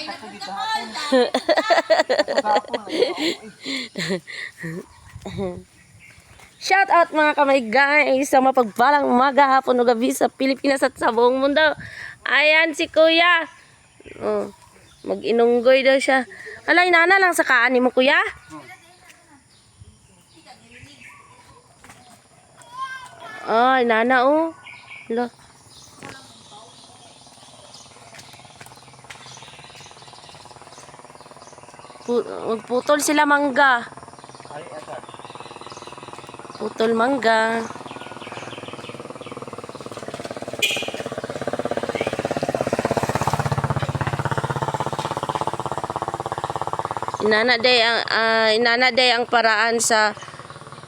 Shout out mga kamay guys sa mapagpalang umaga, hapon o gabi sa Pilipinas at sa buong mundo. Ayan si kuya. Oh, mag-inunggoy daw siya. Alay, nana lang sa kaani mo kuya. Ay, nana oh. Lo. Magputol sila mangga. Putol mangga. Inana day ang ah, inana day ang paraan sa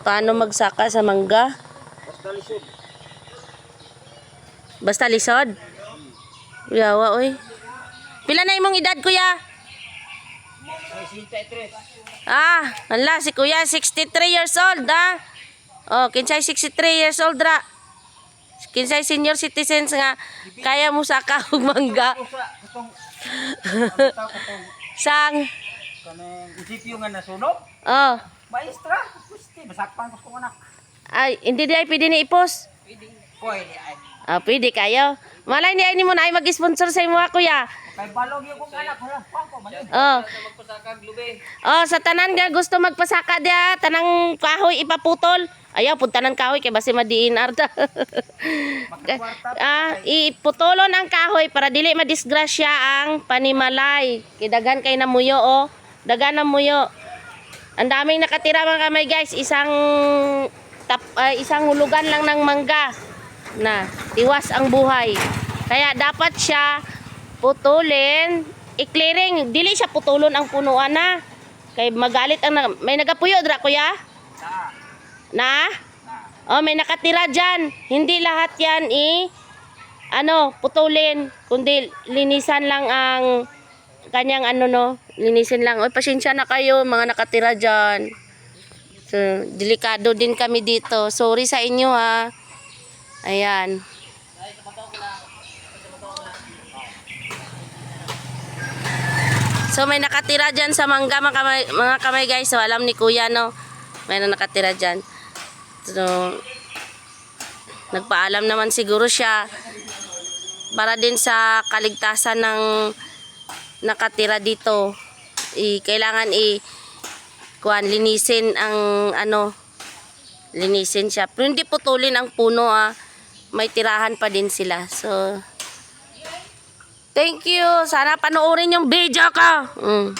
paano magsaka sa mangga. Basta lisod. Basta lisod. Yawa oy. Pila na imong edad kuya? Ah, ala si kuya 63 years old ah. Oh, kinsay 63 years old ra. Kinsay senior citizens nga kaya mo saka og mangga. Sang Kanang isipyo nga nasunog. oh, Maestra, gusti. Masakpan ko anak. ay hindi di ay pwede ni ipos. Pwede ay. Ah, pwede kayo. Malay ni ay ni mo na ay mag-sponsor sa imo ah, kuya. Kay balog yung kong anak. Hala, pangko, manin. Oh. Magpasakag, lube. Oh, sa tanan nga gusto magpasaka dia, tanang kahoy ipaputol. Ayaw pud tanan kahoy kay basi madiin arta. ah, iputulon ang kahoy para dili madisgrasya ang panimalay. Kay daghan kay namuyo oh. Daghan na muyo. Ang daming nakatira mga kamay guys, isang tap, ah, isang hulugan lang ng mangga na tiwas ang buhay. Kaya dapat siya putulin, i-clearing, dili siya putulon ang punuan na. Kay magalit ang may nagapuyo dra kuya? Na. Oh, may nakatira diyan. Hindi lahat 'yan i ano, putulin, kundi linisan lang ang kanyang ano no, linisin lang. Oy, pasensya na kayo mga nakatira diyan. So, delikado din kami dito. Sorry sa inyo ha. Ayan. So may nakatira dyan sa mangga mga kamay, mga kamay guys. So alam ni kuya no. May na nakatira dyan. So nagpaalam naman siguro siya para din sa kaligtasan ng nakatira dito. I, kailangan i kuan linisin ang ano linisin siya. Pero hindi putulin ang puno ah. May tirahan pa din sila. So Thank you. Sana panoorin yung video ko. Mm.